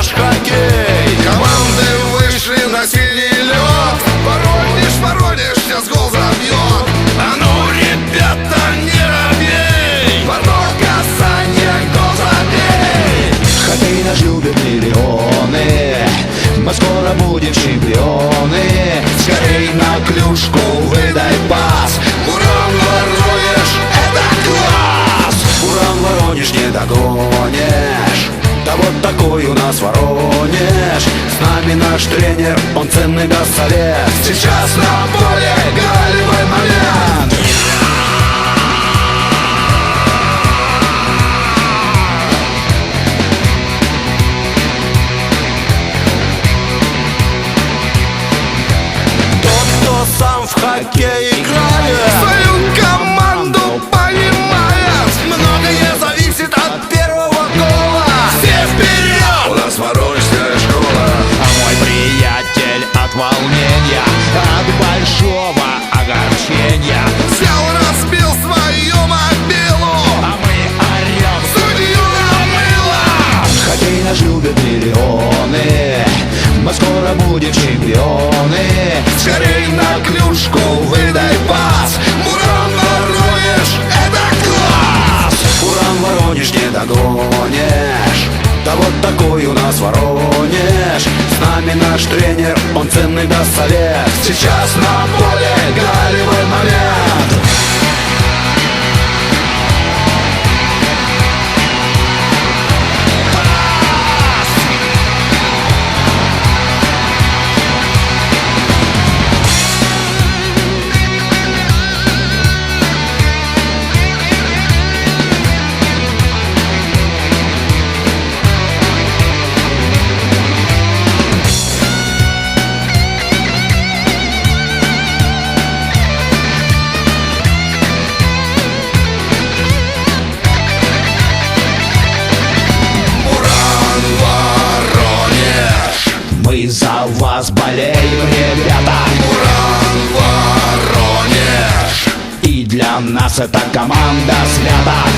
наш хоккей. Команды вышли на синий лед. Породишь, породишь, сейчас гол забьет. А ну, ребята, не робей. Порог касания, гол забей. Хоккей наш любит миллионы. Мы скоро будем чемпионы. Скорей на клюшку выдай пас. Урам воруешь, это класс. Урам Воронеж не догонит такой у нас Воронеж. С нами наш тренер, он ценный совет Сейчас на поле голевой момент Тот, кто сам в хоккей играет чемпионы. Скорей на клюшку выдай пас. Муран Воронеж, это класс. Уран Воронеж не догонишь. Да вот такой у нас Воронеж. С нами наш тренер, он ценный даст совет Сейчас на поле голевой Мы за вас болеем, ребята. Муран Воронеж. И для нас это команда свята